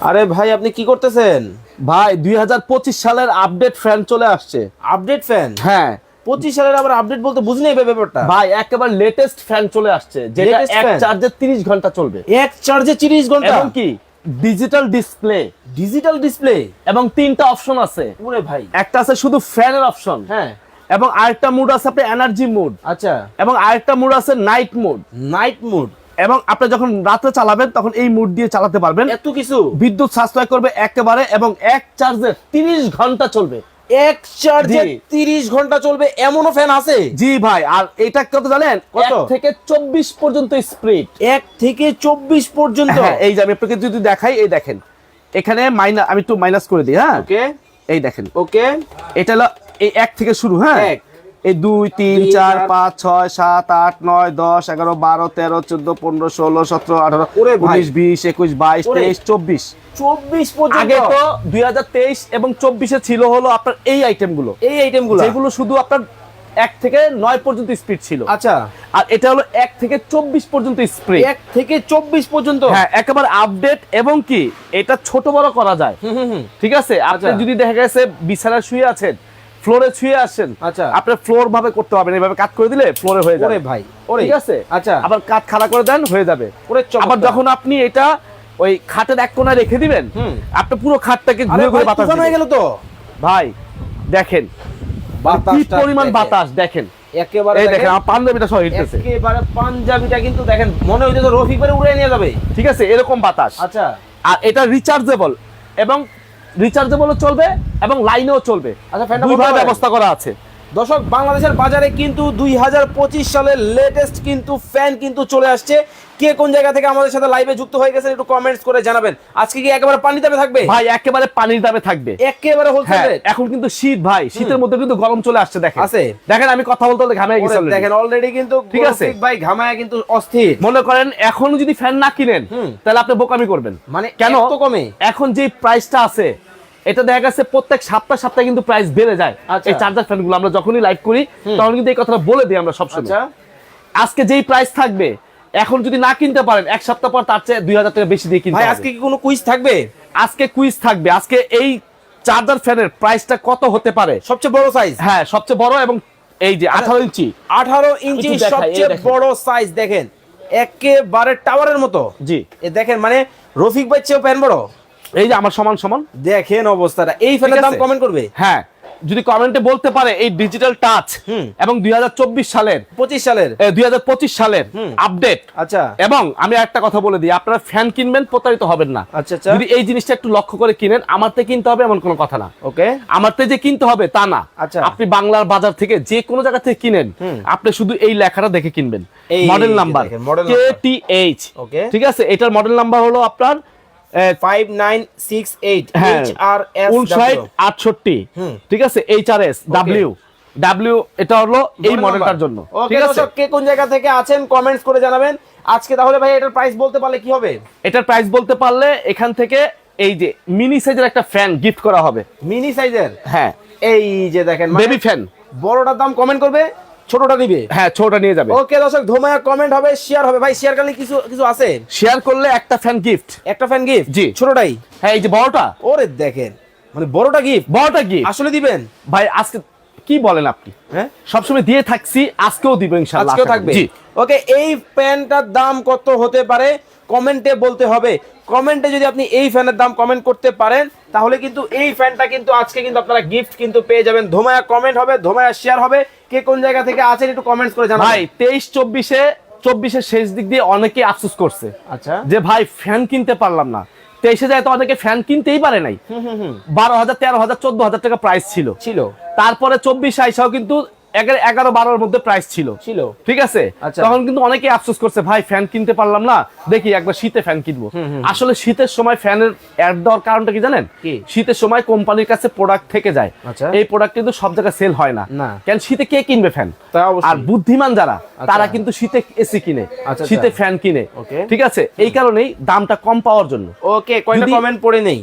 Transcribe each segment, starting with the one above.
আরে ভাই আপনি কি করতেছেন? ভাই দুই হাজার পঁচিশ সালের আপডেট ফ্যান চলে আসছে। Update fan? হ্যাঁ। পঁচিশ সালের আবার আপডেট বলতে এই ব্যাপারটা? ভাই একেবারে লেটেস্ট ফ্যান চলে আসছে যেটা এক চার্জে 30 ঘণ্টা চলবে। এক চার্জে তিরিশ ঘণ্টা? এবং কি? ডিজিটাল ডিসপ্লে ডিজিটাল ডিসপ্লে এবং তিনটা অপশন আছে। ওরে ভাই। একটা আছে শুধু ফ্যানের অপশন হ্যাঁ। এবং আরেকটা মুড আছে আপনার এনার্জি মুড আচ্ছা। এবং আরেকটা মুড আছে নাইট মুড নাইট মোড এবং আপনি যখন রাতে চালাবেন তখন এই মুড দিয়ে চালাতে পারবেন। এত কিছু? বিদ্যুৎ সাশ্রয় করবে একেবারে এবং এক চার্জে 30 ঘণ্টা চলবে। এক চার্জে জি। তিরিশ ঘণ্টা চলবে এমনও ফ্যান আছে? জি ভাই আর এটা কত জানেন? কত? থেকে চব্বিশ পর্যন্ত স্পিড এক থেকে চব্বিশ পর্যন্ত? হ্যাঁ এই যে আমি আপনাকে যদি দেখাই এই দেখেন। এখানে মাইনাস আমি একটু মাইনাস করে দিই হ্যাঁ? ওকে এই দেখেন। ওকে এটা হলো এই এক থেকে শুরু হ্যাঁ? এক। এই দুই তিন চার পাঁচ ছয় সাত আট নয় দশ এগারো বারো তেরো চোদ্দ পনেরো ষোলো সতেরো আঠারো উনিশ বিশ একুশ বাইশ তেইশ চব্বিশ। চব্বিশ আগে তো দুই হাজার তেইশ এবং চব্বিশে ছিল হলো আপনার এই আইটেমগুলো এই আইটেমগুলো যেগুলো শুধু আপনার এক থেকে নয় পর্যন্ত স্পিড ছিল। আচ্ছা। আর এটা হলো এক থেকে চব্বিশ পর্যন্ত স্প্রে এক থেকে চব্বিশ পর্যন্ত। হ্যাঁ একেবারে আপডেট এবং কি? এটা ছোট বড় করা যায়। হুম, হুম, হুম। ঠিক আছে? আপনি আচ্ছা। যদি দেখা গেছে বিছানায় শুয়ে আছেন ফ্লোরে ছুঁয়ে আসেন। আচ্ছা। আপনি ফ্লোর ভাবে করতে পারবেন এইভাবে কাট করে দিলে ফ্লোরে হয়ে যাবে। ওরে ভাই ওরে। ঠিক আছে? আচ্ছা। আবার কাট খাড়া করে দেন হয়ে যাবে। আবার যখন আপনি এটা ওই খাটের এক কোণায় রেখে দিবেন। আপনি পুরো খাটটাকে ঘুরে ঘুরে বাতাস হয়ে। গেল তো। ভাই দেখেন কি পরিমাণ বাতাস দেখেন। একেবারে দেখেন পাঞ্জাবিটা সহ হিটতেছে। একেবারে পাঞ্জাবিটা কিন্তু দেখেন মনে হইতেছে রফিক করে উড়ে নিয়ে যাবে। ঠিক আছে এরকম বাতাস। আচ্ছা। আর এটা রিচার্জেবল এবং রিচার্জেবলও চলবে এবং লাইনেও চলবে। আচ্ছা, ফ্যানটা দুইভাবে ব্যবস্থা করা আছে। দর্শক বাংলাদেশের বাজারে কিন্তু দুই হাজার পঁচিশ সালের লেটেস্ট কিন্তু ফ্যান কিন্তু চলে আসছে। কে কোন জায়গা থেকে আমাদের সাথে লাইভে যুক্ত হয়ে গেছেন একটু কমেন্টস করে জানাবেন। আজকে কি একেবারে পানি দামে থাকবে? ভাই একেবারে পানির দামে থাকবে। একেবারে হোলসেল হ্যাঁ এখন কিন্তু শীত ভাই শীতের মধ্যে কিন্তু গরম চলে আসছে দেখেন। আছে। দেখেন আমি কথা বলতে বলতে ঘামে গেছি দেখেন অলরেডি কিন্তু ঠিক আছে। ভাই ঘামায় কিন্তু অস্থির। মনে করেন এখন যদি ফ্যান না কিনেন তাহলে আপনি বোকামি করবেন। মানে কেন? কমে? এখন যে প্রাইসটা আছে এটা দেখা গেছে প্রত্যেক সপ্তাহ সপ্তাহে কিন্তু প্রাইস বেড়ে যায়। আচ্ছা। এই চার্জার ফ্যানগুলো আমরা যখনই লাইভ করি তখন কিন্তু এই কথাটা বলে দিই আমরা সবসময়। আচ্ছা। আজকে যেই প্রাইস থাকবে এখন যদি না কিনতে পারেন এক সপ্তাহ পর তার চেয়ে দুই হাজার টাকা বেশি দিয়ে কিনতে আজকে কি কোনো কুইজ থাকবে? আজকে কুইজ থাকবে। আজকে এই চার্জার ফ্যানের প্রাইসটা কত হতে পারে? সবচেয়ে বড় সাইজ হ্যাঁ সবচেয়ে বড় এবং এই যে আঠারো ইঞ্চি। আঠারো ইঞ্চি সবচেয়ে বড় সাইজ দেখেন। একেবারে টাওয়ারের মতো। জি। এ দেখেন মানে রফিক ভাই চেয়েও প্যান বড়? এই যে আমার সমান সমান। দেখেন অবস্থাটা। এই ফ্যানের দাম কমেন্ট করবে? হ্যাঁ। যদি কমেন্টে বলতে পারে এই ডিজিটাল টাচ এবং দুই হাজার চব্বিশ সালের পঁচিশ সালের। দুই হাজার পঁচিশ সালের। আপডেট আচ্ছা। এবং আমি একটা কথা বলে দিই আপনারা ফ্যান কিনবেন প্রতারিত হবেন না। আচ্ছা, আচ্ছা। যদি এই জিনিসটা একটু লক্ষ্য করে কিনেন আমার থেকে কিনতে হবে এমন কোনো কথা না। ওকে। আমার থেকে যে কিনতে হবে তা না। আচ্ছা। আপনি বাংলার বাজার থেকে যে কোনো জায়গা থেকে কিনেন আপনি শুধু এই লেখাটা দেখে কিনবেন। Model number K T H ঠিক আছে? এটার মডেল নাম্বার হলো আপনার হ্যাঁ। ঠিক আছে? H R S W W এটা হলো এই মডেলটার জন্য। ঠিক আছে? কে কোন জায়গা থেকে আছেন কমেন্টস করে জানাবেন। আজকে তাহলে ভাই এটার প্রাইস বলতে পারলে কি হবে? এটার প্রাইস বলতে পারলে এখান থেকে এই যে মিনি সাইজের একটা ফ্যান গিফট করা হবে। মিনি সাইজের হ্যাঁ। এই যে দেখেন মানে বেবি ফ্যান বড়টার দাম কমেন্ট করবে। ছোটটা দিবে? হ্যাঁ ছোটটা নিয়ে যাবে। ওকে দর্শক ধোমায়া কমেন্ট হবে শেয়ার হবে। ভাই শেয়ার করলে কিছু কিছু আছে? শেয়ার করলে একটা ফ্যান গিফট একটা ফ্যান গিফট জি। ছোটটাই? হ্যাঁ এই যে বড়টা। ওরে দেখেন মানে বড়টা গিফট বড়টা গিফট আসলে দিবেন? ভাই আজকে কি বলেন আপনি? হ্যাঁ? সবসময় দিয়ে থাকছি আজকেও দিবেন ইনশাআল্লাহ আজকেও থাকবে? জি। ওকে এই প্যান্টটার দাম কত হতে পারে? কমেন্টে বলতে হবে। কমেন্টে যদি আপনি এই ফ্যানের দাম কমেন্ট করতে পারেন তাহলে কিন্তু এই ফ্যানটা কিন্তু আজকে কিন্তু আপনারা গিফট কিন্তু পেয়ে যাবেন। ধোমায়া কমেন্ট হবে ধোমায়া শেয়ার হবে। কে কোন জায়গা থেকে আছেন একটু কমেন্টস করে ভাই জানাবেন তেইশ চব্বিশে চব্বিশের শেষ দিক দিয়ে অনেকে আফসোস করছে। আচ্ছা। যে ভাই ফ্যান কিনতে পারলাম না। তেইশে যায় তো অনেকে ফ্যান কিনতেই পারে নাই। বারো হাজার তেরো হাজার চোদ্দ হাজার টাকা প্রাইস ছিল। ছিল। তারপরে চব্বিশ আইসাও কিন্তু এগারো বারোর মধ্যে প্রাইস ছিল। ছিল। ঠিক আছে? আচ্ছা। তখন কিন্তু অনেকে আফসোস করছে ভাই ফ্যান কিনতে পারলাম না। দেখি একবার শীতে ফ্যান কিনবো। আসলে শীতের সময় ফ্যানের অ্যাড দেওয়ার কারণটা কি জানেন? শীতের সময় কোম্পানির কাছে প্রোডাক্ট থেকে যায়। আচ্ছা। এই প্রোডাক্ট কিন্তু সব জায়গায় সেল হয় না। কেন? শীতে কে কিনবে ফ্যান আর বুদ্ধিমান যারা তারা কিন্তু শীতে এসি কিনে আচ্ছা, শীতে আচ্ছা। ফ্যান কিনে ঠিক আছে? এই কারণেই দামটা কম পাওয়ার জন্য। ওকে কয়টা কমেন্ট পড়ে নেই।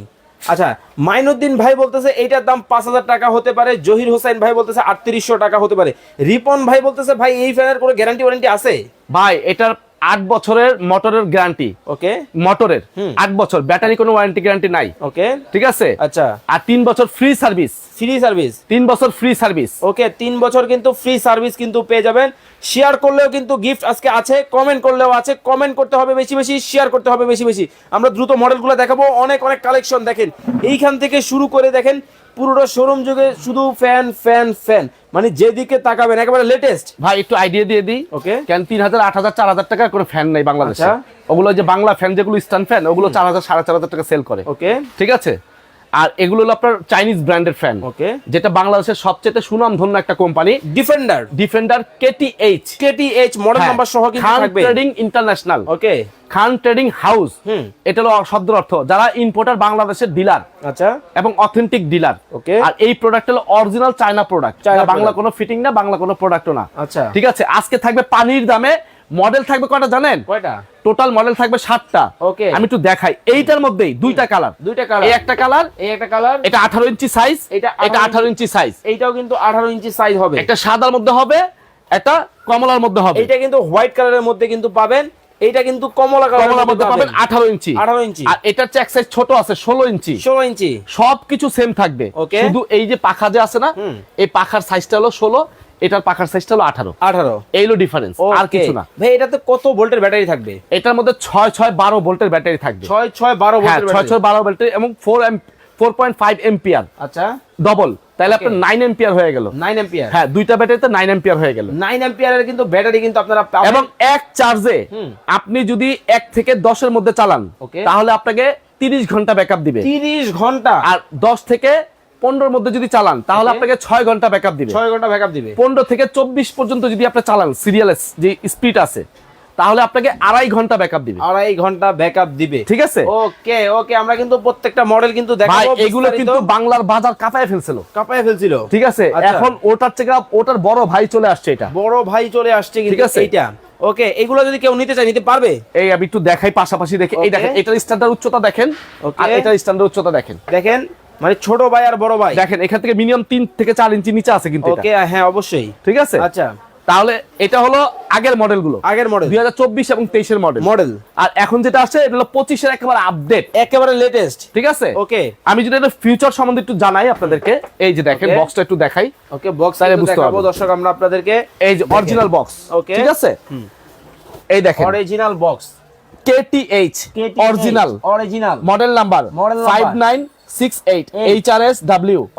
আচ্ছা মাইনুদ্দিন ভাই বলতেছে, এইটার দাম পাঁচ হাজার টাকা হতে পারে। জহির হোসেন ভাই বলতেছে, আটত্রিশশো টাকা হতে পারে। রিপন ভাই বলতেছে, ভাই, এই ফ্যানের কোনো গ্যারান্টি ওয়ারেন্টি আছে? ভাই, এটার আট বছরের মোটরের গ্যারান্টি। ওকে। মোটরের। আট বছর। ব্যাটারি কোনো ওয়ারেন্টি গ্যারান্টি নাই। ওকে। ঠিক আছে? আচ্ছা। আর তিন বছর ফ্রি সার্ভিস ফ্রি সার্ভিস তিন বছর ফ্রি সার্ভিস ওকে তিন বছর কিন্তু ফ্রি সার্ভিস কিন্তু পেয়ে যাবেন। শেয়ার করলেও কিন্তু গিফট আজকে আছে কমেন্ট করলেও আছে। কমেন্ট করতে হবে বেশি বেশি শেয়ার করতে হবে বেশি বেশি। আমরা দ্রুত মডেলগুলো দেখাবো। অনেক অনেক কালেকশন দেখেন। এইখান থেকে শুরু করে দেখেন পুরোটা শোরুম যুগে শুধু ফ্যান ফ্যান ফ্যান মানে যেদিকে তাকাবেন একেবারে লেটেস্ট ভাই একটু আইডিয়া দিয়ে দিই। ওকে কেন তিন হাজার আট হাজার চার হাজার টাকা করে ফ্যান নেই বাংলাদেশে? আচ্ছা। ওগুলো যে বাংলা ফ্যান যেগুলো স্ট্যান্ড ফ্যান ওগুলো চার হাজার সাড়ে চার হাজার টাকা সেল করে। ওকে ঠিক আছে? আর এগুলো হলো আপনার চাইনিজ ব্র্যান্ডের ফ্যান ওকে যেটা বাংলাদেশের সবচেয়ে সুনামধন্য একটা company defender defender KTH KTH model number সহ কিন্তু থাকবে। Trading international okay Khan trading house এটা হলো শব্দ অর্থ যারা ইম্পোর্টার বাংলাদেশের ডিলার আচ্ছা। এবং অথেন্টিক ডিলার Okay. আর এই প্রোডাক্ট হলো অরিজিনাল চায়না প্রোডাক্ট বাংলা কোনো ফিটিং না বাংলা কোনো প্রোডাক্টও না। আচ্ছা। ঠিক আছে আজকে থাকবে পানির দামে মডেল থাকবে কয়টা জানেন? কয়টা? টোটাল মডেল থাকবে সাতটা। Okay. আমি একটু দেখাই এইটার মধ্যেই দুইটা কালার দুইটা কালার এই একটা কালার এই একটা কালার এটা আঠারো ইঞ্চি সাইজ এটা এটা আঠারো ইঞ্চি সাইজ এইটাও কিন্তু আঠারো ইঞ্চি সাইজ হবে। একটা সাদার মধ্যে হবে একটা কমলার মধ্যে হবে। এটা কিন্তু হোয়াইট কালারের মধ্যে কিন্তু পাবেন এইটা কিন্তু কমলা কমলার কালারের মধ্যে পাবেন আঠারো ইঞ্চি। 18 ইঞ্চি। আর এটার চেক সাইজ ছোট আছে ষোলো ইঞ্চি। ষোলো ইঞ্চি। সবকিছু সেম থাকবে. শুধু এই যে পাখা যে আছে না এই পাখার সাইজটা হলো ষোলো এটার পাখার সাইজটা হলো আঠারো। আঠারো। এই হলো ডিফারেন্স আর কিছু না। ভাই এটাতে কত ভোল্টের ব্যাটারি থাকবে? এটার মধ্যে ছয় ছয় বারো ভোল্টের ব্যাটারি থাকবে। ছয় ছয় বারো হ্যাঁ ছয় ছয় বারো ভোল্টের এবং four four point five ampere আচ্ছা। ডবল তাহলে আপনার নাইন এম্পিয়ার হয়ে গেল। নাইন এম্পিয়ার হ্যাঁ দুইটা ব্যাটারিতে নাইন এম্পিয়ার হয়ে গেল। নাইন এম্পিয়ারের কিন্তু ব্যাটারি কিন্তু আপনারা এবং এক চার্জে আপনি যদি এক থেকে দশের মধ্যে চালান. তাহলে আপনাকে তিরিশ ঘণ্টা ব্যাকআপ দিবে। তিরিশ ঘণ্টা। আর দশ থেকে পনেরোর মধ্যে যদি চালান তাহলে আপনাকে ছয় ঘণ্টা ব্যাকআপ দিবে। ছয় ঘণ্টা ব্যাকআপ দিবে। পনেরো থেকে চব্বিশ পর্যন্ত যদি আপনি চালান সিরিয়ালেস যে স্পিড আছে তাহলে আপনাকে আড়াই ঘণ্টা ব্যাকআপ দিবে। আড়াই ঘণ্টা ব্যাকআপ দিবে। ঠিক আছে? ওকে ওকে আমরা কিন্তু প্রত্যেকটা মডেল কিন্তু দেখাবো এগুলো কিন্তু বাংলার বাজার কাঁপায় ফেলছিল। কাঁপায় ফেলছিল। ঠিক আছে? আচ্ছা। এখন ওটার থেকে ওটার বড় ভাই চলে আসছে এটা। বড় ভাই চলে আসছে কিন্তু ঠিক আছে। এইটা। ওকে এগুলো যদি কেউ নিতে চায় নিতে পারবে? এই আমি একটু দেখাই পাশাপাশি দেখে। এই দেখেন এটার স্ট্যান্ডার্ড উচ্চতা দেখেন. আর এটার স্ট্যান্ডার্ড উচ্চতা দেখেন। দেখেন। মানে ছোট ভাই আর বড় ভাই। দেখেন এখান থেকে মিনিমাম তিন থেকে চার ইঞ্চি নিচে আছে কিন্তু ওকে হ্যাঁ অবশ্যই। ঠিক আছে? আচ্ছা। তাহলে এটা হলো আগের মডেলগুলো আগের মডেল দুই হাজার চব্বিশ এবং তেইশের মডেল মডেল আর এখন যেটা আছে এটা হলো পঁচিশের একেবারে আপডেট একেবারে লেটেস্ট ঠিক আছে? ওকে। আমি যদি এটা ফিউচার সম্বন্ধে একটু জানাই আপনাদেরকে এই যে দেখেন বক্সটা একটু দেখাই। ওকে বক্স তাহলে বুঝতে পারবেন। দর্শক আমরা আপনাদেরকে এই যে অরিজিনাল বক্স ওকে। ঠিক আছে? এই দেখেন। Original box KTH original original model number number। Five nine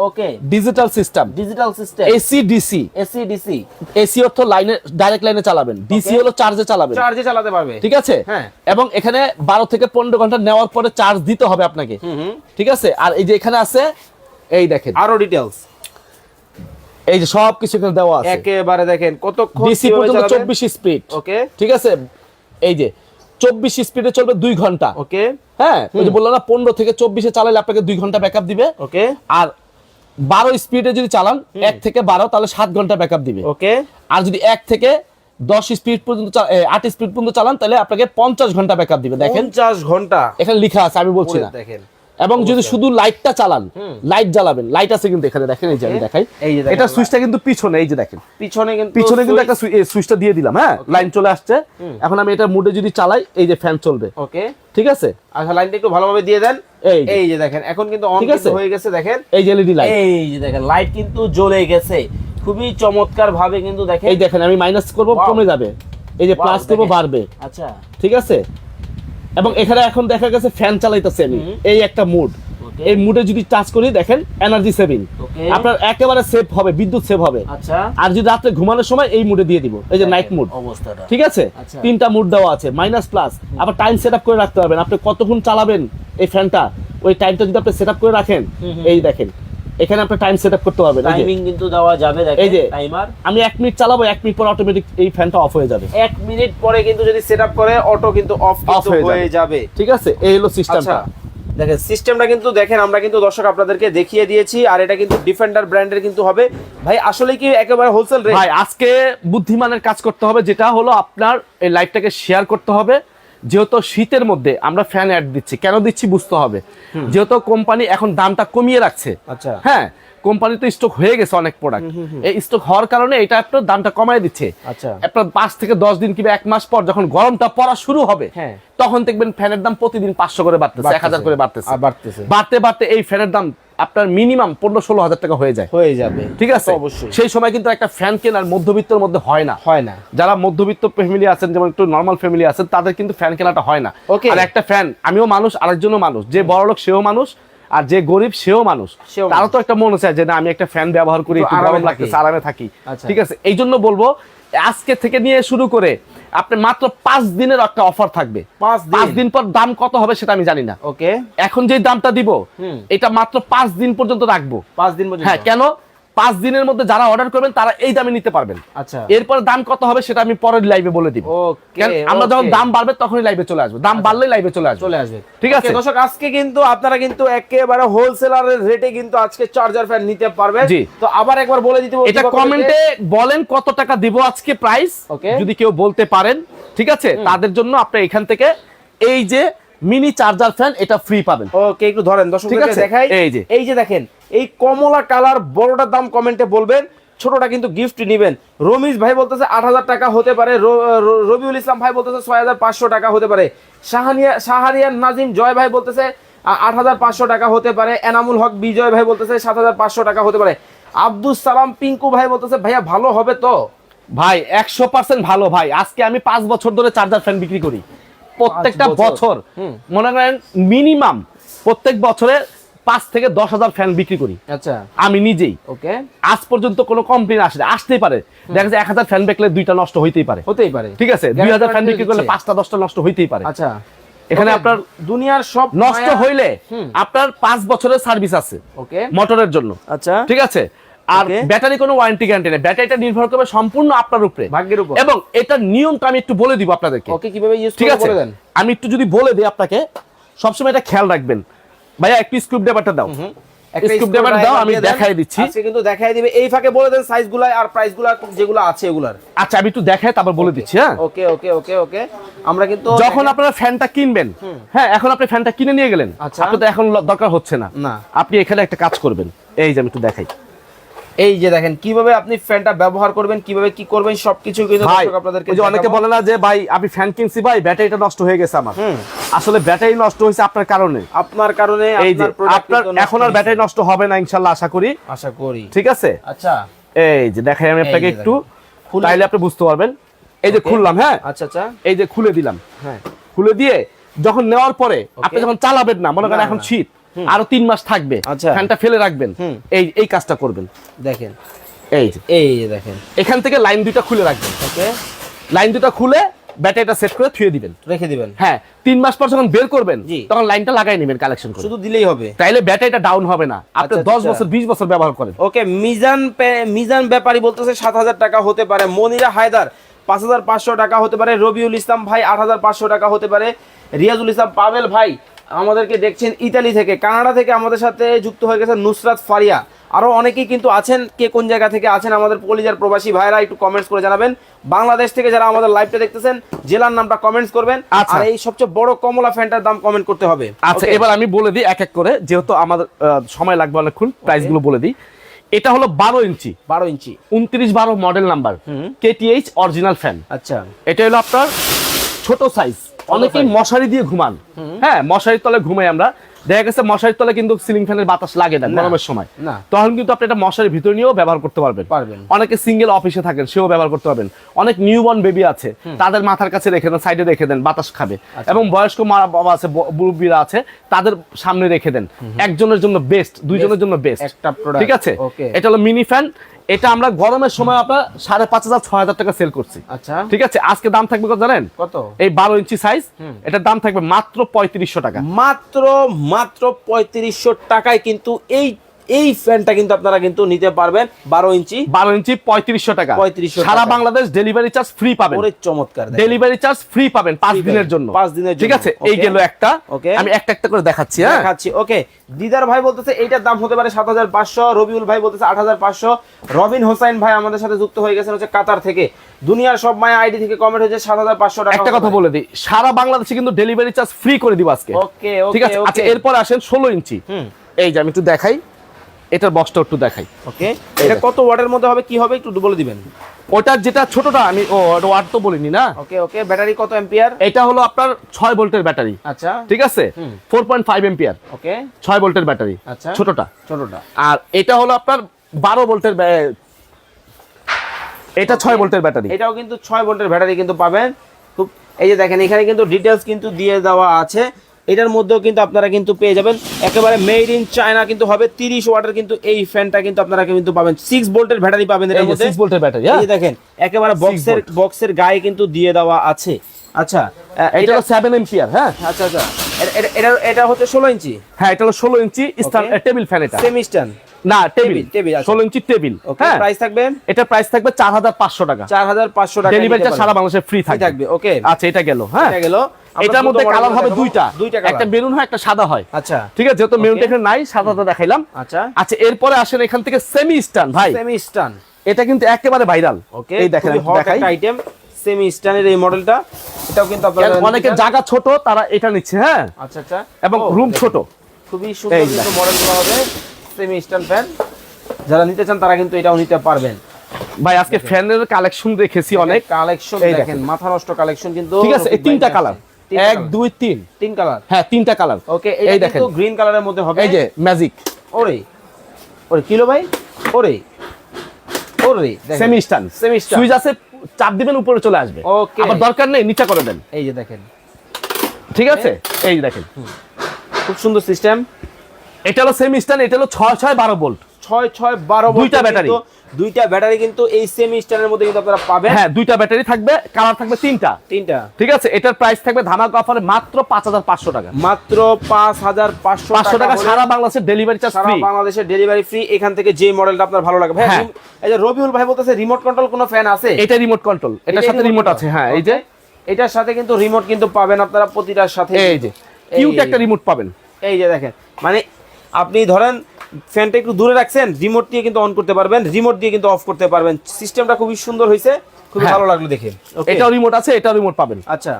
okay digital system digital system AC DC AC DC AC অর্থ লাইনে ডাইরেক্ট লাইনে চালাবেন। ডিসি হলো চার্জে চালাবেন। চার্জে চালাতে পারবে। ঠিক আছে? হ্যাঁ। এবং এখানে বারো থেকে পনেরো ঘণ্টা নেওয়ার পরে চার্জ দিতে হবে আপনাকে। ঠিক আছে? আর এই যে এখানে আছে এই দেখেন। আরও ডিটেইলস এই যে সব কিছু এখানে দেওয়া আছে। একেবারে দেখেন কতক্ষণ ডিসি পর্যন্ত চব্বিশ স্পিড ওকে ঠিক আছে? এই যে চব্বিশ স্পিডে চলবে দুই ঘণ্টা। ওকে হ্যাঁ ওই যে বললাম না পনেরো থেকে চব্বিশে চালালে আপনাকে দুই ঘণ্টা ব্যাকআপ দিবে। ওকে। আর বারো স্পিডে যদি চালান এক থেকে বারো তাহলে সাত ঘণ্টা ব্যাকআপ দিবে। ওকে। আর যদি এক থেকে দশ স্পিড পর্যন্ত আট স্পিড পর্যন্ত চালান তাহলে আপনাকে পঞ্চাশ ঘণ্টা ব্যাকআপ দিবে। দেখেন। পঞ্চাশ ঘণ্টা। এখানে লিখা আছে আমি বলছি না। দেখেন। এবং যদি শুধু লাইটটা চালান লাইট জ্বালাবেন। লাইট আছে কিন্তু এখানে দেখেন এই যে আমি দেখাই। এটা সুইচটা কিন্তু পিছনে এই যে দেখেন। পিছনে কিন্তু পিছনে কিন্তু একটা সুইচটা দিয়ে দিলাম হ্যাঁ? লাইন চলে আসছে। এখন আমি এটা মুডে যদি চালাই এই যে ফ্যান চলবে। ওকে ঠিক আছে? আচ্ছা লাইনটা একটু ভালোভাবে দিয়ে দেন। এই যে, এই যে দেখেন এখন কিন্তু অন হয়ে গেছে দেখেন। এই যে এলইডি লাইট এই যে দেখেন লাইট কিন্তু জ্বলে গেছে। খুবই চমৎকার ভাবে কিন্তু দেখেন। এই দেখেন আমি মাইনাস করব কমে যাবে। এই যে প্লাস করব বাড়বে। আচ্ছা। ঠিক আছে? এবং এখানে এখন দেখা গেছে ফ্যান চালাইতেছে আমি। এই একটা মুড এই মুডে যদি টাচ করি দেখেন এনার্জি সেভিং আপনার একেবারে সেভ হবে বিদ্যুৎ সেভ হবে। আচ্ছা। আর যদি রাত্রে ঘুমানোর সময় এই মুডে দিয়ে দিব। এই যে নাইট মুড অবস্থাটা। ঠিক আছে? আচ্ছা। তিনটা মুড দেওয়া আছে মাইনাস প্লাস আবার টাইম সেট আপ করে রাখতে পারবেন। আপনি কতক্ষণ চালাবেন এই ফ্যানটা ওই টাইমটা যদি আপনি সেট করে রাখেন। এই দেখেন। এখানে আপনি টাইম সেট আপ করতে পারবেন টাইমিং কিন্তু দেওয়া যাবে দেখেন এই যে। টাইমার আমি এক মিনিট চালাবো এক মিনিট পর অটোমেটিক এই ফ্যানটা অফ হয়ে যাবে। এক মিনিট পরে কিন্তু যদি সেটআপ করে অটো কিন্তু অফ কিন্তু হয়ে হয়ে যাবে। ঠিক আছে? এই হলো সিস্টেমটা আচ্ছা দেখেন সিস্টেমটা কিন্তু দেখেন আমরা কিন্তু দর্শক আপনাদেরকে দেখিয়ে দিয়েছি আর এটা কিন্তু ডিফেন্ডার ব্র্যান্ডের কিন্তু হবে। ভাই আসলে কি একেবারে হোলসেল রেট ভাই আজকে বুদ্ধিমানের কাজ করতে হবে যেটা হলো আপনার এই লাইভটাকে শেয়ার করতে হবে। যেহেতু শীতের মধ্যে আমরা ফ্যান অ্যাড দিচ্ছি কেন দিচ্ছি বুঝতে হবে। যেহেতু কোম্পানি এখন দামটা কমিয়ে রাখছে। আচ্ছা। হ্যাঁ কোম্পানিতে স্টক হয়ে গেছে অনেক প্রোডাক্ট এই স্টক হওয়ার কারণে এটা একটু দামটা কমায় দিচ্ছে। আচ্ছা। আপনার পাঁচ থেকে দশ দিন কিংবা এক মাস পর যখন গরমটা পড়া শুরু হবে হ্যাঁ। তখন দেখবেন ফ্যানের দাম প্রতিদিন পাঁচশো করে বাড়তেছে এক হাজার করে বাড়তেছে। বাড়তেছে। বাড়তে বাড়তে এই ফ্যানের দাম আপনার মিনিমাম পনেরো ষোলো হাজার টাকা হয়ে যায়। হয়ে যাবে। ঠিক আছে? অবশ্যই। সেই সময় কিন্তু একটা ফ্যান কেনার মধ্যবিত্তের মধ্যে হয় না। হয় না। যারা মধ্যবিত্ত ফ্যামিলি আছেন যেমন একটু নর্মাল ফ্যামিলি আছেন তাদের কিন্তু ফ্যান কেনাটা হয় না। ওকে আর একটা ফ্যান আমিও মানুষ আরেকজনও মানুষ। যে বড় লোক সেও মানুষ আর যে গরিব সেও মানুষ। তারও তো একটা মনে চায় যে না আমি একটা ফ্যান ব্যবহার করি একটু গরম। লাগতেছে আরামে থাকি। আচ্ছা। ঠিক আছে? এই জন্য বলব আজকে থেকে নিয়ে শুরু করে আপনি মাত্র পাঁচ দিনের একটা অফার থাকবে। পাঁচ দিন? পর দাম কত হবে সেটা আমি জানি না। ওকে। এখন যে দামটা দিব এটা মাত্র পাঁচ দিন পর্যন্ত রাখব। পাঁচ দিন পর্যন্ত। হ্যাঁ কেন? পাঁচ দিনের মধ্যে যারা অর্ডার করবেন তারা এই দামে নিতে পারবেন। আচ্ছা। এরপর দাম কত হবে সেটা আমি পরের লাইভে বলে দিব। আমরা যখন আচ্ছা। দাম বাড়বে তখনই লাইভে চলে আসব। দাম বাড়লেই লাইভে চলে আসবে। চলে আসবে। ঠিক আছে। দর্শক আজকে কিন্তু আপনারা কিন্তু একেবারে হোলসেলারের রেটে কিন্তু আজকে চার্জার ফ্যান নিতে পারবেন। জি। তো আবার একবার বলে দিতে এটা। কমেন্টে বলেন কত টাকা দিব আজকে প্রাইস. যদি কেউ বলতে পারেন ঠিক আছে? তাদের জন্য আপনি এখান থেকে এই যে মিনি চার্জার ফ্যান এটা ফ্রি পাবেন। ওকে একটু ধরেন আছে? দেখাই। এই যে। এই যে দেখেন এই কমলা কালার বড়টার দাম কমেন্টে বলবেন। ছোটটা কিন্তু গিফট নিবেন। রমিজ ভাই বলতেছে আট হাজার টাকা হতে পারে রবিউল ইসলাম ভাই বলতেছে ছয় হাজার পাঁচশো টাকা হতে পারে। শাহানিয়া শাহারিয়ান নাজিম জয় ভাই বলতেছে আট হাজার পাঁচশো টাকা হতে পারে। এনামুল হক বিজয় ভাই বলতেছে সাত হাজার পাঁচশো টাকা হতে পারে। আব্দুল সালাম পিঙ্কু ভাই বলতেছে ভাইয়া ভালো হবে তো? ভাই একশো পার্সেন্ট ভালো ভাই। আজকে আমি পাঁচ বছর ধরে চার্জার ফ্যান বিক্রি করি। প্রত্যেকটা বছর? মনে করেন মিনিমাম প্রত্যেক বছরে পাঁচ থেকে দশ হাজার ফ্যান বিক্রি করি। আচ্ছা। আমি নিজেই। ওকে। আজ পর্যন্ত কোনো কমপ্লেন আসে। আসতেই পারে। দেখা যায় এক হাজার ফ্যান বেকলে দুইটা নষ্ট হইতেই পারে। হতেই পারে। ঠিক আছে? দুই হাজার ফ্যান বিক্রি করলে পাঁচটা দশটা নষ্ট হইতেই পারে। আচ্ছা। এখানে আপনার দুনিয়ার সব নষ্ট হইলে আপনার পাঁচ বছরের সার্ভিস আছে ওকে। মোটরের জন্য। আচ্ছা। ঠিক আছে? আর ব্যাটারি কোনো ওয়ারেন্টি গ্যারান্টি নেই। ব্যাটারিটা নির্ভর করবে সম্পূর্ণ আপনার উপরে। ভাগ্যের উপর। এবং এটার নিয়মটা আমি একটু বলে দিব আপনাদেরকে। ওকে কীভাবে ইউজ ঠিক আছে? দেন। আমি একটু যদি বলে দিই আপনাকে সবসময় এটা খেয়াল রাখবেন। ভাইয়া একটু স্ক্রুপ ড্রাইভারটা দাও। একটা স্ক্রুপ screw ড্রাইভার দাও আমি দেখাই দিচ্ছি। আজকে কিন্তু দেখাই দিবে। এই ফাঁকে বলে দেন সাইজগুলা আর প্রাইসগুলা যেগুলো আছে এগুলার। আচ্ছা আমি একটু দেখাই তারপর বলে দিচ্ছি হ্যাঁ? ওকে ওকে ওকে ওকে আমরা কিন্তু যখন আপনারা ফ্যানটা কিনবেন হ্যাঁ এখন আপনি ফ্যানটা কিনে নিয়ে গেলেন। আচ্ছা। আপনার তো এখন দরকার হচ্ছে না। না। আপনি এখানে একটা কাজ করবেন। এই যে আমি একটু দেখাই। এই যে দেখেন কীভাবে আপনি ফ্যানটা ব্যবহার করবেন কীভাবে কি করবেন সবকিছু কিন্তু দর্শক আপনাদেরকে যে অনেকে বলে না যে ভাই আমি ফ্যান কিনছি ভাই ব্যাটারিটা নষ্ট হয়ে গেছে আমার। আসলে ব্যাটারি নষ্ট হয়েছে আপনার কারণে। আপনার কারণে আপনার আপনার এখন আর ব্যাটারি নষ্ট হবে না ইনশাল্লাহ আশা করি। আশা করি। ঠিক আছে? আচ্ছা। এই যে দেখাই আমি আপনাকে একটু। খুলে- তাইলে আপনি বুঝতে পারবেন। এই যে খুললাম হ্যাঁ? আচ্ছা আচ্ছা। এই যে খুলে দিলাম। হ্যাঁ। খুলে দিয়ে যখন নেওয়ার পরে আপনি যখন চালাবেন না মনে করেন এখন শীত আরও তিন মাস থাকবে। আচ্ছা। ফ্যানটা ফেলে রাখবেন। এই এই কাজটা করবেন। দেখেন। এই এই দেখেন। এখান থেকে লাইন দুইটা খুলে রাখবেন। ওকে। লাইন দুটো খুলে ব্যাটারিটা সেট করে থুয়ে দিবেন। রেখে দিবেন। হ্যাঁ তিন মাস পর যখন বের করবেন তখন লাইনটা লাগাই নেবেন কালেকশন করে। শুধু দিলেই হবে। তাইলে ব্যাটারিটা ডাউন হবে না। আপনি আচ্ছা, দশ আচ্ছা। বছর বিশ বছর ব্যবহার করেন। ওকে মিজান মিজান ব্যাপারী বলতেছে সাত হাজার টাকা হতে পারে। মনিরা হায়দার পাঁচ হাজার পাঁচশো টাকা হতে পারে। রবিউল ইসলাম ভাই আট হাজার পাঁচশো টাকা হতে পারে। রিয়াজুল ইসলাম পাবেল ভাই আমাদেরকে দেখছেন ইতালি থেকে কানাডা থেকে আমাদের সাথে যুক্ত হয়ে গেছে নুসরাত ফারিয়া। আরও অনেকেই কিন্তু আছেন কে কোন জায়গা থেকে আছেন আমাদের পলিজার প্রবাসী ভাইরা একটু কমেন্টস করে জানাবেন। বাংলাদেশ থেকে যারা আমাদের লাইভটা দেখতেছেন জেলার নামটা কমেন্টস করবেন। আচ্ছা। আর এই সবচেয়ে বড় কমলা ফ্যানটার দাম কমেন্ট করতে হবে। আচ্ছা এবার আমি বলে দিই এক এক করে যেহেতু আমাদের সময় লাগবে অনেকক্ষণ প্রাইসগুলো বলে দিই। এটা হলো বারো ইঞ্চি। বারো ইঞ্চি। উনত্রিশ বারো model number KTH original fan আচ্ছা। এটা হলো আপনার ছোট সাইজ অনেকেই মশারি দিয়ে ঘুমান। হ্যাঁ মশারির তলে ঘুমাই আমরা। দেখা গেছে মশারির তলে কিন্তু সিলিং ফ্যানের বাতাস লাগে না। গরমের সময়। তখন কিন্তু আপনি এটা মশারির ভিতর নিয়েও ব্যবহার করতে পারবেন। অনেকে সিঙ্গেল অফিসে থাকেন সেও ব্যবহার করতে পারবেন। অনেক নিউবর্ন বেবি আছে তাদের মাথার কাছে রেখে দেন সাইডে রেখে দেন বাতাস খাবে। আচ্ছা। এবং বয়স্ক মা বাবা আছে ব- মুরব্বীরা আছে তাদের সামনে রেখে দেন। একজনের জন্য বেস্ট দুইজনের জন্য বেস্ট ঠিক আছে? এটা হলো মিনি ফ্যান এটা আমরা গরমের সময় আপনার সাড়ে পাঁচ হাজার ছয় হাজার টাকা সেল করছি। আচ্ছা। ঠিক আছে? আজকে দাম থাকবে কত জানেন? কত? এই বারো ইঞ্চি সাইজ এটার দাম থাকবে মাত্র পঁয়ত্রিশশো টাকা। মাত্র মাত্র পঁয়ত্রিশশো টাকায় কিন্তু এই এই ফ্যানটা কিন্তু আপনারা কিন্তু নিতে পারবেন বারো ইঞ্চি। বারো ইঞ্চি পঁয়ত্রিশশো টাকা। 3500 সারা বাংলাদেশ ডেলিভারি চার্জ ফ্রি পাবেন। ওরে চমৎকার। ডেলিভারি চার্জ ফ্রি পাবেন পাঁচ দিনের জন্য। পাঁচ দিনের ঠিক আছে? এই গেল একটা। Okay. আমি একটা একটা করে দেখাচ্ছি হ্যাঁ? দেখাচ্ছি। ওকে দিদার ভাই বলতেছে এইটার দাম হতে পারে সাত হাজার পাঁচশো। রবিউল ভাই বলতেছে আট হাজার পাঁচশো। রবিন হোসাইন ভাই আমাদের সাথে যুক্ত হয়ে গেছেন হচ্ছে কাতার থেকে। দুনিয়ার সব মায়া আইডি থেকে কমেন্ট হয়েছে সাত হাজার পাঁচশো টাকা একটা কথা বলে দিই সারা বাংলাদেশে কিন্তু ডেলিভারি চার্জ ফ্রি করে দিব আজকে। ওকে ঠিক আছে? আচ্ছা এরপর আসেন ষোলো ইঞ্চি। হুম। এই যে আমি একটু দেখাই। এটার বক্সটা একটু দেখাই। ওকে এটা কত ওয়াটের মধ্যে হবে কি হবে একটু বলে দিবেন। ওটার যেটা ছোটটা আমি ও ওয়াট তো বলিনি না? ওকে ওকে ব্যাটারি কত এম্পিয়ার এটা হলো আপনার ছয় ভোল্টের ব্যাটারি। আচ্ছা। ঠিক আছে? হুম। Four point five ampere okay ছয় ভোল্টের ব্যাটারি। আচ্ছা। ছোটটা। ছোটটা। আর এটা হলো আপনার বারো ভোল্টের ব্যা- এটা ছয় ভোল্টের ব্যাটারি। এটাও কিন্তু ছয় ভোল্টের ব্যাটারি কিন্তু পাবেন। খুব এই যে দেখেন এখানে কিন্তু ডিটেলস কিন্তু দিয়ে দেওয়া আছে। এটার মধ্যেও কিন্তু আপনারা কিন্তু পেয়ে যাবেন। একেবারে মেড ইন চায়না কিন্তু হবে। তিরিশ ওয়াটের কিন্তু এই ফ্যানটা কিন্তু আপনারা কিন্তু পাবেন। সিক্স বোল্টের ব্যাটারি পাবেন এটার মধ্যে। সিক্স ভোল্টের ব্যাটারি হ্যাঁ দেখেন একেবারে বক্সের বক্সের গায়ে কিন্তু দিয়ে দেওয়া আছে। আচ্ছা এটা হলো সেভেন এম্পিয়ার হ্যাঁ। আচ্ছা আচ্ছা। এটা- এটা- হচ্ছে ষোলো ইঞ্চি? হ্যাঁ এটা হলো ষোলো ইঞ্চি টেবিল ফ্যান এটা। সেমি স্ট্যান্ড না টেবিল আচ্ছা। ষোলো ইঞ্চি টেবিল ওকে হ্যাঁ। প্রাইস থাকবে? এটা প্রাইস থাকবে চার হাজার পাঁচশো টাকা। চার হাজার পাঁচশো টাকা ডেলিভারি সারা। বাংলাদেশে ফ্রি থাকবে। ওকে আচ্ছা এটা গেল হ্যাঁ। এটা গেল। এটার মধ্যে কালার হবে দুইটা। একটা মেরুন হয় একটা সাদা হয়। আচ্ছা। ঠিক আছে যেহেতু মেরুনটা এখানে নাই সাদাটা দেখাইলাম। আচ্ছা। আচ্ছা এরপরে আসেন এখান থেকে সেমি স্টান ভাই। সেমি স্টান এটা কিন্তু একেবারে ভাইরাল ওকে এই দেখেন দেখাই। আইটেম সেমি স্টানের এই মডেলটা এটাও কিন্তু আপনারা অনেকের জায়গা ছোট তারা এটা নিচ্ছে হ্যাঁ। আচ্ছা আচ্ছা। এবং রুম ছোট। খুবই সুন্দর। মডেলগুলো হবে। সেমি স্টান ফ্যান যারা নিতে চান তারা কিন্তু এটাও নিতে পারবেন। ভাই আজকে ফ্যানের কালেকশন রেখেছি অনেক। কালেকশন দেখেন। মাথা নষ্ট কালেকশন কিন্তু ঠিক আছে এই তিনটা কালার এক দুই তিন। তিন কালার হ্যাঁ তিনটা কালার ওকে এই দেখেন। গ্রিন কালারের মধ্যে হবে। এই যে ম্যাজিক ওরে ওরে কিলো ভাই? ওরে ওরে সেমি Semi stand। সুইচ আছে চাপ দিবেন উপরে চলে আসবে। Okay. আবার দরকার নেই নিচা করে দেন। এই যে দেখেন। ঠিক আছে? এই দেখেন। খুব সুন্দর সিস্টেম এটা হলো সেমি স্টান এটা হলো ছয় ছয় বারো ভোল্ট ছয় ছয় বারো দুইটা ব্যাটারি। দুইটা ব্যাটারি কিন্তু এই সেমি স্ট্যান্ডের মধ্যে কিন্তু আপনারা পাবেন। হ্যাঁ দুইটা ব্যাটারি থাকবে কালার থাকবে তিনটা। তিনটা। ঠিক আছে? এটার প্রাইস থাকবে ধামাকা অফারে মাত্র পাঁচ হাজার পাঁচশো টাকা। মাত্র পাঁচ হাজার পাঁচশো পাঁচশো টাকা সারা বাংলাদেশের ডেলিভারি চার্জ সারা ফ্রি বাংলাদেশের ডেলিভারি ফ্রি এখান থেকে যে মডেলটা আপনার ভালো লাগে ভাই হ্যাঁ। এই যে রবিউল ভাই বলতেছে রিমোট কন্ট্রোল কোনো ফ্যান আছে? এটা রিমোট কন্ট্রোল এটার সাথে রিমোট আছে হ্যাঁ এই যে। এটার সাথে কিন্তু রিমোট কিন্তু পাবেন আপনারা প্রতিটার সাথে। এই যে কিউট একটা রিমোট পাবেন। এই যে দেখেন মানে আপনি ধরেন ফ্যানটা একটু দূরে রাখছেন রিমোট দিয়ে কিন্তু অন করতে পারবেন রিমোট দিয়ে কিন্তু অফ করতে পারবেন। সিস্টেমটা খুবই সুন্দর হয়েছে খুবই হ্যাঁ। ভালো লাগল দেখে। এটা এটাও রিমোট আছে এটা রিমোট পাবেন। আচ্ছা।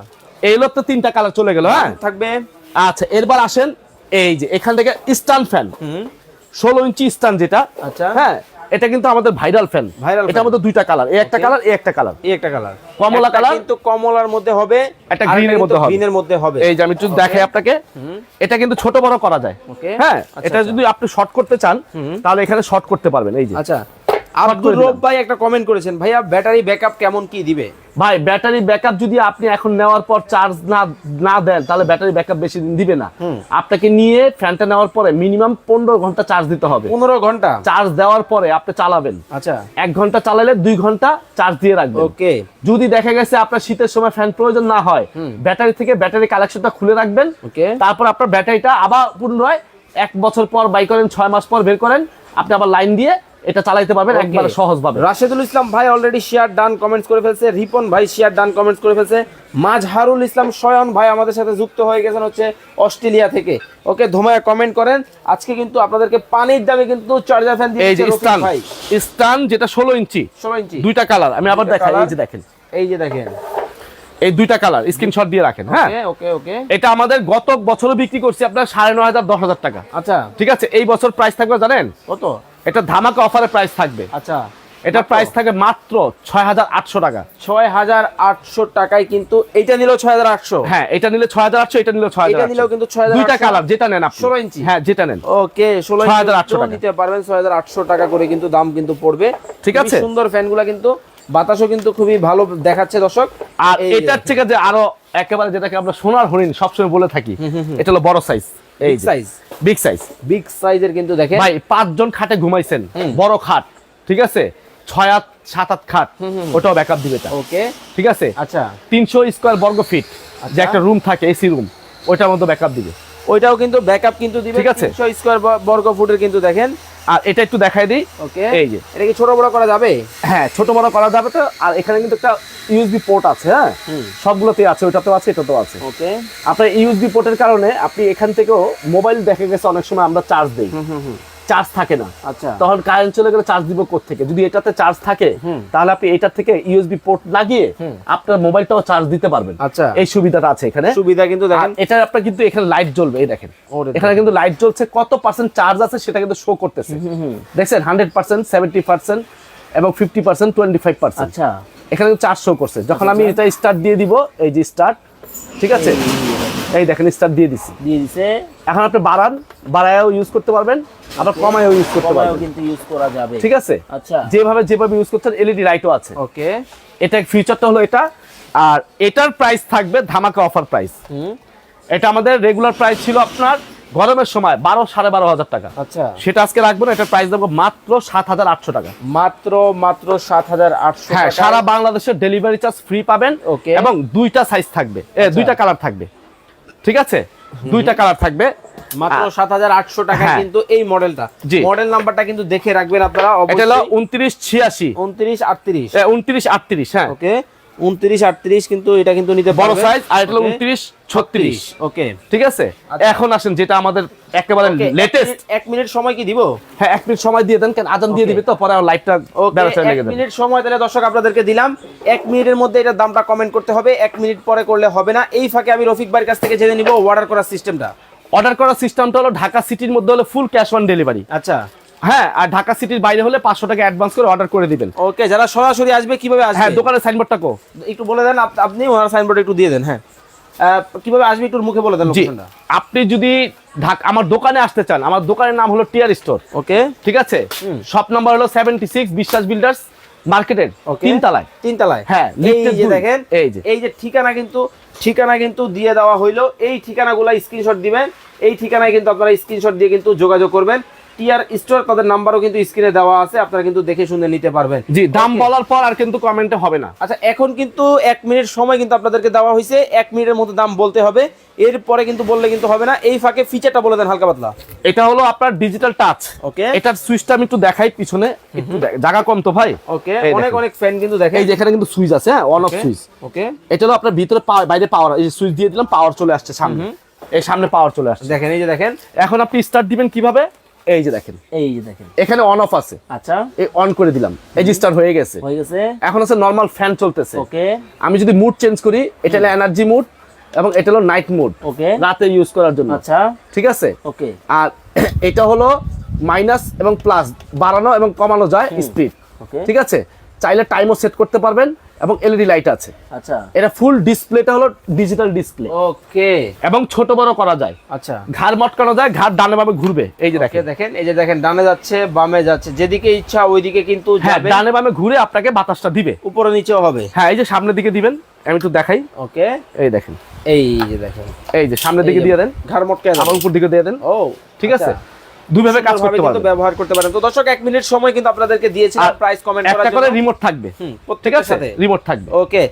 এই লোক তো তিনটা কালার চলে গেল হ্যাঁ? থাকবে। আচ্ছা এরবার আসেন এই যে এখান থেকে স্টান ফ্যান হুম। ষোলো ইঞ্চি স্টান যেটা আচ্ছা। হ্যাঁ? এটা কিন্তু আমাদের ভাইরাল ফ্যান ভাইরাল এটা আমাদের দুইটা কালার এই একটা কালার এই একটা কালার এই একটা কালার কমলা কালার কিন্তু কমলার মধ্যে হবে একটা গ্রিন এর মধ্যে হবে। গ্রিনের মধ্যে হবে। এই যে আমি একটু দেখাই আপনাকে। এটা কিন্তু ছোট বড় করা যায়। ওকে হ্যাঁ আচ্ছা, এটা আচ্ছা। যদি আপনি শর্ট করতে চান তাহলে এখানে শর্ট করতে পারবেন এই যে। আচ্ছা। আব্দুর রব ভাই একটা কমেন্ট করেছেন ভাইয়া ব্যাটারি ব্যাকআপ কেমন কি দিবে? ভাই ব্যাটারি ব্যাকআপ যদি আপনি এখন নেওয়ার পর চার্জ না না দেন তাহলে ব্যাটারি ব্যাকআপ বেশি দিন দিবে না। আপনাকে নিয়ে ফ্যানটা নেওয়ার পরে মিনিমাম পনেরো ঘণ্টা চার্জ দিতে হবে। পনেরো ঘণ্টা? চার্জ দেওয়ার পরে আপনি চালাবেন। আচ্ছা। এক ঘণ্টা চালালে দুই ঘণ্টা চার্জ দিয়ে রাখবেন। ওকে। যদি দেখা গেছে আপনার শীতের সময় ফ্যান প্রয়োজন না হয় ব্যাটারি থেকে ব্যাটারি কালেকশনটা খুলে রাখবেন। ওকে। তারপর আপনার ব্যাটারিটা আবার পুনরায় এক বছর পর বাই করেন ছয় মাস পর বের করেন। আপনি আবার লাইন দিয়ে এটা চালাইতে পারবেন একবারে সহজ ভাবে রাশেদুল ইসলাম ভাই অলরেডি শেয়ার ডান কমেন্টস করে ফেলছে রিপন ভাই শেয়ার ডান কমেন্টস করে ফেলছে মাজহারুল ইসলাম শয়ন ভাই আমাদের সাথে যুক্ত হয়ে গেছেন হচ্ছে অস্ট্রেলিয়া থেকে। ওকে ধোমায় কমেন্ট করেন আজকে কিন্তু আপনাদেরকে পানির দামে কিন্তু চার্জার ফ্যান এই যে স্টান যেটা ষোলো ইঞ্চি ষোলো ইঞ্চি। দুইটা কালার আমি আবার দেখাই এই যে দেখেন। এই যে দেখেন। এই দুইটা কালার স্ক্রিনশট দিয়ে রাখেন হ্যাঁ? ওকে ওকে ওকে এটা আমাদের গত বছরও বিক্রি করছি আপনার সাড়ে নয় হাজার দশ হাজার টাকা। আচ্ছা। ঠিক আছে? এই বছর প্রাইস থাকবে জানেন? কত? এটা ধামাকা অফারের প্রাইস থাকবে। আচ্ছা। এটার প্রাইস থাকবে মাত্র ছয় হাজার আটশো টাকা। ছয় হাজার আটশো টাকায় কিন্তু এইটা নিল ছয় হাজার আটশো? হ্যাঁ এটা নিলে ছয় হাজার আটশো এটা নিলে ছয় হাজার নিলেও কিন্তু 6,800 দুইটা কালার যেটা নেন আপনি। 16 ইঞ্চি। হ্যাঁ যেটা নেন। ওকে ষোলো 6,800 টাকা। নিতে পারবেন ছয় হাজার আটশো টাকা করে কিন্তু দাম কিন্তু পড়বে। ঠিক আছে। সুন্দর ফ্যানগুলা কিন্তু বাতাসও কিন্তু খুবই ভালো দেখাচ্ছে দর্শক। আর এটার থেকে যে আরও একেবারে যেটাকে আমরা সোনার হরিণ সবসময় বলে থাকি এটা হলো বড় সাইজ এই সাইজ বিগ সাইজ বিগ সাইজের কিন্তু দেখেন। ভাই পাঁচজন খাটে ঘুমাইছেন। বড় খাট ঠিক আছে? ছয় হাত সাত আট খাট ওটাও ব্যাকআপ দিবে ওকে ঠিক আছে? আচ্ছা। তিনশো স্কোয়ার বর্গ ফিট যে আচ্ছা। একটা রুম থাকে এসি রুম ওটার মধ্যে ব্যাকআপ দিবে। ওইটাও কিন্তু ব্যাকআপ কিন্তু দিবে ঠিক আছে। 300 স্কয়ার বর্গ ফুটের কিন্তু দেখেন। আর এটা একটু দেখাই দিই। ওকে। এই যে। এটা কি ছোট বড় করা যাবে? হ্যাঁ ছোট বড় করা যাবে তো। আর এখানে কিন্তু একটা ইউএসবি পোর্ট আছে হ্যাঁ? সবগুলোতে আছে ওটাতেও আছে এটাতেও আছে। ওকে। আপনার ইউএসবি পোর্টের কারণে আপনি এখান থেকেও মোবাইল দেখে গেছে অনেক সময় আমরা চার্জ দিই। চার্জ থাকে না। আচ্ছা। তখন কারেন্ট চলে গেলে চার্জ দিব থেকে যদি এটাতে চার্জ থাকে তাহলে আপনি এটার থেকে ইউএসবি পোর্ট লাগিয়ে আপনার মোবাইলটাও চার্জ দিতে পারবেন। আচ্ছা। এই সুবিধাটা আছে এখানে। সুবিধা কিন্তু দেখেন। এটা আপনার কিন্তু এখানে লাইট জ্বলবে এই দেখেন। এখানে কিন্তু লাইট জ্বলছে কত পার্সেন্ট চার্জ আছে সেটা কিন্তু শো করতেছে। দেখছেন হান্ড্রেড পার্সেন্ট সেভেন্টি পার্সেন্ট এবং fifty percent twenty five percent আচ্ছা। এখানে চার্জ শো করছে। যখন আমি এটা স্টার্ট দিয়ে দিব এই যে স্টার্ট ঠিক আছে? এই দেখেন স্টার দিয়ে দিছি। দিয়ে দিছে। এখন আপনি বাড়ান বাড়ায়ও ইউজ করতে পারবেন আবার কমায়ও ইউজ করতে পারবেন। কিন্তু ইউজ করা যাবে। ঠিক আছে? আচ্ছা। যেভাবে যেভাবে ইউজ করছেন এলইডি লাইটও আছে। ওকে এটা ফিচারটা হলো এটা। আর এটার প্রাইস থাকবে ধামাকা অফার প্রাইস এটা আমাদের রেগুলার প্রাইস ছিল আপনার গরমের সময় বারো সাড়ে বারো হাজার টাকা। আচ্ছা। সেটা আজকে রাখব না এটার প্রাইস দেবো মাত্র সাত হাজার আটশো টাকা। মাত্র মাত্র সাত হাজার আটশো হ্যাঁ সারা বাংলাদেশের ডেলিভারি চার্জ ফ্রি পাবেন ওকে। এবং দুইটা সাইজ থাকবে এ, দুইটা কালার থাকবে। ঠিক আছে? দুইটা কালার থাকবে। মাত্র সাত হাজার আটশো টাকা হ্যাঁ। কিন্তু এই মডেলটা। মডেল নাম্বারটা কিন্তু দেখে রাখবেন আপনারা এটা হলো উনত্রিশ ছিয়াশি। উনত্রিশ আটত্রিশ। উনত্রিশ আটত্রিশ হ্যাঁ। ওকে। উনত্রিশ আটত্রিশ কিন্তু এটা কিন্তু নিতে বড় সাইজ আর এটা হলো উনত্রিশ ছত্রিশ। ওকে ঠিক আছে? আচ্ছা। এখন আসেন যেটা আমাদের একেবারে লেটেস্ট এক মিনিট সময় কি দিব? হ্যাঁ এক মিনিট সময় দিয়ে দেন কেন আজান দিয়ে দিবে তো পরে আমার লাইভটা ওকে ব্যবসা এক লেগে মিনিট সময় তাহলে দর্শক আপনাদেরকে দিলাম। এক মিনিটের মধ্যে এটার দামটা কমেন্ট করতে হবে এক মিনিট পরে করলে হবে না। এই ফাঁকে আমি রফিক ভাইয়ের কাছ থেকে জেনে নিব অর্ডার করার সিস্টেমটা অর্ডার করার সিস্টেমটা হলো ঢাকা সিটির মধ্যে হলো ফুল ক্যাশ অন ডেলিভারি আচ্ছা। হ্যাঁ আর ঢাকা সিটির বাইরে হলে পাঁচশো টাকা অ্যাডভান্স করে অর্ডার করে দিবেন। ওকে যারা সরাসরি আসবে কীভাবে আসবে? হ্যাঁ দোকানের সাইনবোর্ডটা কো। একটু বলে দেন আপনি ওনার সাইনবোর্ড একটু দিয়ে দেন হ্যাঁ। কীভাবে আসবে একটু মুখে বলে দেন আপনি যদি ঢাকা আমার দোকানে আসতে চান আমার দোকানের নাম হলো টিয়ার স্টোর ওকে। ঠিক আছে? শপ নাম্বার হলো সেভেন্টি সিক্স বিশ্বাস বিল্ডার্স মার্কেটের ওকে। তিন তলায় তিন তলায় হ্যাঁ, এই যে দেখেন এই যে। এই যে ঠিকানা কিন্তু ঠিকানা কিন্তু দিয়ে দেওয়া হইল। এই ঠিকানাগুলো স্ক্রিনশট দিবেন এই ঠিকানায় কিন্তু আপনারা স্ক্রিনশট দিয়ে কিন্তু যোগাযোগ করবেন। টিআর স্টোর তাদের নাম্বারও কিন্তু স্ক্রিনে দেওয়া আছে আপনারা কিন্তু দেখে শুনে নিতে পারবেন। জি দাম বলার পর আর কিন্তু কমেন্টে হবে না। আচ্ছা এখন কিন্তু এক মিনিট সময় কিন্তু আপনাদেরকে দেওয়া হয়েছে এক মিনিটের মধ্যে দাম বলতে হবে। এরপরে কিন্তু বললে কিন্তু হবে না। এই ফাঁকে ফিচারটা বলে দেন হালকা পাতলা। এটা হলো আপনার ডিজিটাল টাচ ওকে এটার সুইচটা আমি একটু দেখাই পিছনে। একটু দেখ- জায়গা কম তো ভাই? ওকে অনেক। অনেক ফ্যান কিন্তু দেখেন। এই যে এখানে কিন্তু সুইচ আছে হ্যাঁ? অন অফ সুইচ ওকে এটা হলো আপনার ভিতরে বাইরে পাওয়ার এই সুইচ দিয়ে দিলাম পাওয়ার চলে আসছে সামনে। এই সামনে পাওয়ার চলে আসছে। দেখেন এই যে দেখেন। এখন আপনি স্টার্ট দিবেন কীভাবে? এই যে দেখেন। এই যে দেখেন। এখানে অন অফ আছে। আচ্ছা। এই অন করে দিলাম। এই যে স্টার্ট হয়ে গেছে। হয়ে গেছে। এখন আছে নর্মাল ফ্যান চলতেছে। ওকে আমি যদি মুড চেঞ্জ করি এটা হলো এনার্জি মুড এবং এটা হলো নাইট মুড ওকে রাতে ইউজ করার জন্য। আচ্ছা। ঠিক আছে? ওকে আর এটা হলো মাইনাস এবং প্লাস বাড়ানো এবং কমানো যায় স্পিড ওকে ঠিক আছে? চাইলে টাইমও সেট করতে পারবেন। এবং এলইডি লাইট আছে। আচ্ছা। এটা ফুল ডিসপ্লেটা হলো ডিজিটাল ডিসপ্লে ওকে। এবং ছোট বড় করা যায়। আচ্ছা। ঘাড় মটকানো যায় ঘাড় ডানে বামে ঘুরবে। এই যে দেখেন। দেখেন এই যে দেখেন ডানে যাচ্ছে বামে যাচ্ছে যেদিকে ইচ্ছা ওইদিকে কিন্তু হ্যাঁ যাবে। ডানে বামে ঘুরে আপনাকে বাতাসটা দিবে। উপরে নিচেও হবে। হ্যাঁ এই যে সামনের দিকে দিবেন আমি একটু দেখাই। ওকে। এই দেখেন। এই যে দেখেন। এই যে সামনের দিকে দিয়ে দেন। ঘাড় মটকে আবার উপর দিকে দিয়ে দেন। ও ঠিক আছে? আচ্ছা। দুইভাবে কাজ করতে পারবেন ব্যবহার করতে পারেন তো দর্শক মিনিট সময় কিন্তু আপনাদেরকে আর প্রাইস কমেন্ট করার একটা করে রিমোট থাকবে। আছে? সাথে। রিমোট থাকবে। ওকে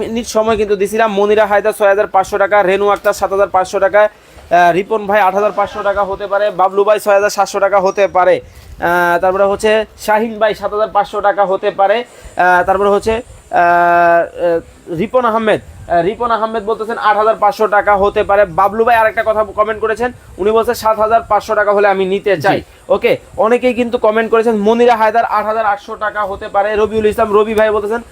মিনিট সময় কিন্তু দিছিলাম। মনিরা হায়দার ছয় হাজার পাঁচশো টাকা রেনু আক্তার সাত হাজার পাঁচশো টাকা রিপন ভাই আট হাজার পাঁচশো টাকা হতে পারে বাবলু ভাই ছয় হাজার সাতশো টাকা হতে পারে। তারপরে হচ্ছে শাহিন ভাই সাত হাজার পাঁচশো টাকা হতে পারে। আহ, তারপরে হচ্ছে রিপন আহমেদ আহ, রিপন আহমেদ বলতেছেন আট হাজার পাঁচশো টাকা হতে পারে। বাবলু ভাই আরেকটা কথা কমেন্ট করেছেন। উনি বলছেন সাত হাজার পাঁচশো টাকা হলে আমি নিতে চাই। ওকে অনেকেই কিন্তু কমেন্ট করেছেন মনিরা হায়দার আট হাজার আটশো টাকা হতে পারে। রবিউল ইসলাম রবি ভাই বলতেছেন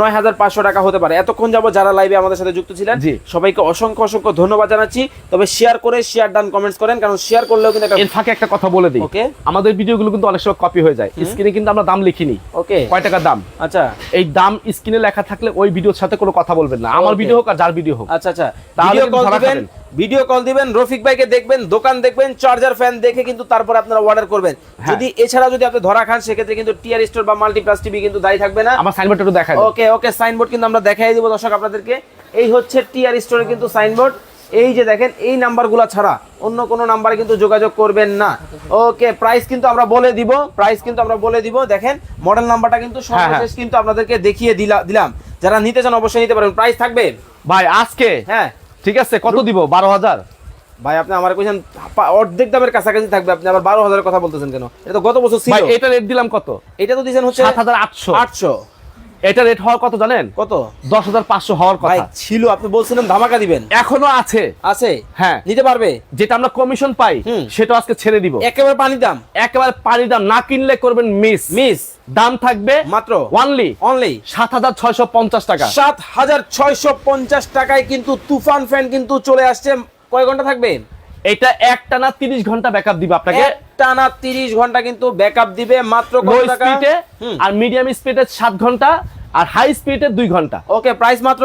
নয় হাজার পাঁচশো টাকা হতে পারে। এতক্ষণ যাব যারা লাইভে আমাদের সাথে যুক্ত ছিলেন সবাইকে অসংখ্য অসংখ্য ধন্যবাদ জানাচ্ছি। তবে শেয়ার করে শেয়ার ডান কমেন্টস করেন কারণ শেয়ার করলেও কিন্তু এর ফাঁকে একটা কথা বলে দিই। ওকে আমাদের ভিডিওগুলো কিন্তু অনেক সময় কপি হয়ে যায়। স্ক্রিনে কিন্তু আমরা দাম লিখিনি। ওকে কয় টাকা দাম? আচ্ছা। এই দাম স্ক্রিনে লেখা থাকলে ওই ভিডিওর সাথে কোনো কথা বলবেন না। আমার ভিডিও হোক আর যার ভিডিও হোক। আচ্ছা আচ্ছা। তাহলে ভিডিও কল দিবেন রফিক ভাইকে দেখবেন দোকান দেখবেন চার্জার ফ্যান দেখে কিন্তু তারপর আপনারা অর্ডার করবেন। হ্যাঁ। যদি এছাড়া যদি আপনি ধরা খান সেক্ষেত্রে কিন্তু টিআর স্টোর বা মাল্টিপ্লাস টিভি কিন্তু দায়ী থাকবে না। আমার সাইনবোর্ড একটু দেন। ওকে ওকে সাইনবোর্ড কিন্তু আমরা দেখাই দিব দর্শক আপনাদেরকে। এই হচ্ছে টিআর স্টোরের কিন্তু সাইনবোর্ড এই যে দেখেন এই নাম্বারগুলো ছাড়া অন্য কোনো নাম্বারে কিন্তু যোগাযোগ করবেন না। ওকে প্রাইস কিন্তু আমরা বলে দিব প্রাইস কিন্তু আমরা বলে দিব। দেখেন মডেল নাম্বারটা কিন্তু হ্যাঁ, হ্যাঁ। সর্বশেষ কিন্তু আপনাদেরকে দেখিয়ে দিলা- দিলাম। যারা নিতে চান অবশ্যই নিতে পারেন। প্রাইস থাকবে? ভাই আজকে হ্যাঁ। ঠিক আছে কত দিব? বারো হাজার? ভাই আপনি আমার কইছেন অর্ধেক দামের কাছাকাছি থাকবে আপনি আবার বারো হাজারের কথা বলতেছেন কেন? এটা তো গত বছর ছিল। ভাই এটা রেট দিলাম কত? এটা তো দিয়েছেন হচ্ছে সাত হাজার আটশো। আটশো। এটা রেট হওয়ার কত জানেন? কত? দশ হাজার পাঁচশো হওয়ার কথা। ছিল আপনি বলছিলেন ধামাকা দিবেন। এখনও আছে। আছে? হ্যাঁ। নিতে পারবে? যেটা আমরা কমিশন পাই। সেটা আজকে ছেড়ে দিব। একেবারে পানি দাম। একেবারে পানি দাম না কিনলে করবেন মিস মিস দাম থাকবে মাত্র? ওয়ানলি অনলি সাত হাজার ছয়শো পঞ্চাশ টাকা। সাত হাজার ছয়শো পঞ্চাশ টাকায় কিন্তু তুফান ফ্যান কিন্তু চলে আসছে। কয় ঘণ্টা থাকবে? এটা একটানা তিরিশ ঘণ্টা ব্যাকআপ দিবে আপনাকে। টানা তিরিশ ঘণ্টা কিন্তু ব্যাকআপ দিবে মাত্র কত টাকা? স্পিডে আর মিডিয়াম স্পিডে সাত ঘণ্টা আর হাই স্পিডে দুই ঘণ্টা। ওকে প্রাইস মাত্র?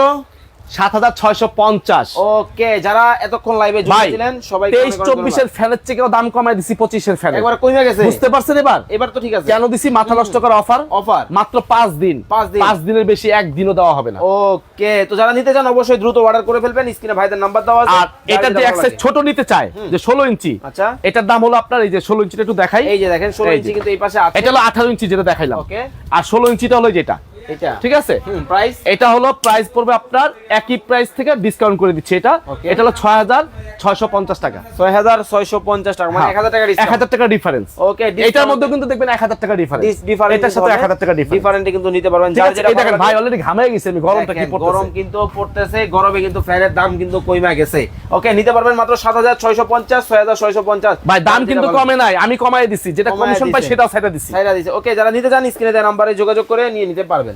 ওকে যারা এতক্ষণ লাইভে ছিলেন সবাই তেইশ চব্বিশের ফ্যানের থেকেও দাম কমাই দিছি ফ্যান। একবার কমে গেছে? বুঝতে পারছেন এবার? এবার তো ঠিক আছে। কেন দিছি? মাথা নষ্ট অফার অফার মাত্র দিন। দিনের বেশি একদিনও দেওয়া হবে না। ওকে তো যারা নিতে চান অবশ্যই দ্রুত অর্ডার করে ফেলবেন। স্ক্রিনে ভাইদের নাম্বার দেওয়া আছে। আর এটা যে। ছোট নিতে চায় যে ষোলো ইঞ্চি আচ্ছা। এটার দাম হলো আপনার এই যে ষোলো ইঞ্চিটা একটু দেখাই। এই যে দেখেন ষোলো এই ইঞ্চি কিন্তু এই পাশে আছে। এটা হলো আঠারো ইঞ্চি যেটা দেখাইলাম। ওকে। আর ষোলো ইঞ্চিটা হলো যেটা। এটা? ঠিক আছে? প্রাইস এটা হলো প্রাইস পড়বে আপনার একই প্রাইস থেকে ডিসকাউন্ট করে দিচ্ছি এটা। এটা হলো ছয় হাজার ছয়শো পঞ্চাশ টাকা। ছয় হাজার ছয়শো পঞ্চাশ টাকা মানে এক হাজার টাকা এক হাজার টাকা ডিফারেন্স ওকে এটার মধ্যে কিন্তু দেখবেন এক হাজার টাকা ডিফারেন্স ডিফারেন্স এটার সাথে এক হাজার টাকা ডিফারেন্টে কিন্তু নিতে পারবেন। যার যেটা দেখেন ভাই অলরেডি ঘামে গেছে আমি গরমটা কি গরম কিন্তু পড়তেছে গরমে কিন্তু ফ্যানের দাম কিন্তু কইমা গেছে। ওকে নিতে পারবেন মাত্র সাত হাজার ছয়শো পঞ্চাশ ছয় হাজার ছয়শো পঞ্চাশ। ভাই দাম কিন্তু কমে নাই আমি কমাই দিছি। যেটা কমিশন পাই। সেটাও সেটা দিছি। সাইরা দিছে। ওকে যারা নিতে চান স্ক্রিনে দেওয়া নাম্বারে যোগাযোগ করে নিয়ে নিতে পারবেন।